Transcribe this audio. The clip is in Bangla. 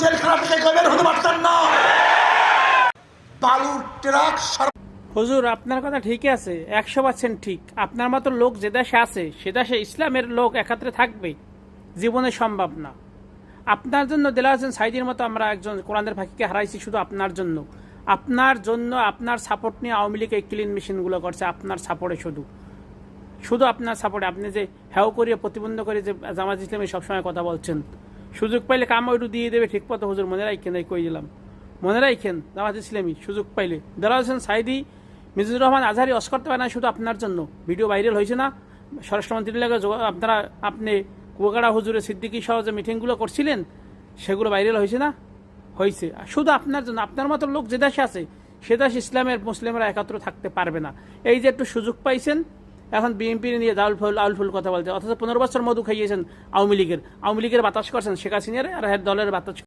জেলখানা থেকে বের হতে পারতেন না। বালুর ট্রাক হুজুর, আপনার কথা ঠিকই আছে, একশো পার্সেন্ট ঠিক। আপনার মতো লোক যে দেশে আছে, সে দেশে ইসলামের লোক একাত্রে থাকবে জীবনে সম্ভব না। আপনার জন্য দেলা হোসেন সাইদির মতো আমরা একজন কোরআনের ফাঁকিকে হারাইছি শুধু আপনার জন্য। আপনার জন্য আপনার সাপোর্ট নিয়ে আওয়ামী লীগ এই ক্লিন মেশিনগুলো করছে, আপনার সাপোর্টে শুধু। শুধু আপনার সাপোর্টে আপনি যে হ্যাও করিয়ে, প্রতিবন্ধ করে যে জামাত ইসলামী সবসময় কথা বলছেন। সুযোগ পাইলে কাম ওইটু দিয়ে দেবে, ঠিক মতো হুজুর মনে রাখেন এই কই দিলাম। মনে রাখেন জামাত ইসলামী, সুযোগ পাইলে। দেলা হোসেন সাইদি মিজুর রহমান আজহারি অস করতে পারে না শুধু আপনার জন্য। ভিডিও ভাইরাল হয়েছে না? স্বরাষ্ট্রমন্ত্রীর লাগে আপনারা, আপনি কুয়াকাড়া হুজুরে সিদ্দিকী সহ যে মিটিংগুলো করছিলেন, সেগুলো ভাইরাল হয়েছে না? হয়েছে। শুধু আপনার জন্য, আপনার মতো লোক যে দেশে আছে, সে দেশ ইসলামের মুসলিমরা একাত্র থাকতে পারবে না। এই যে একটু সুযোগ পাইছেন এখন বিএনপি নিয়ে দাউল ফুল, আউল ফুল কথা বলছে। অথচ পনেরো বছর মধু খাইয়েছেন আওয়ামী লীগের। আওয়ামী লীগের বাতাস করছেন শেখ হাসিনার আর দলের বাতাস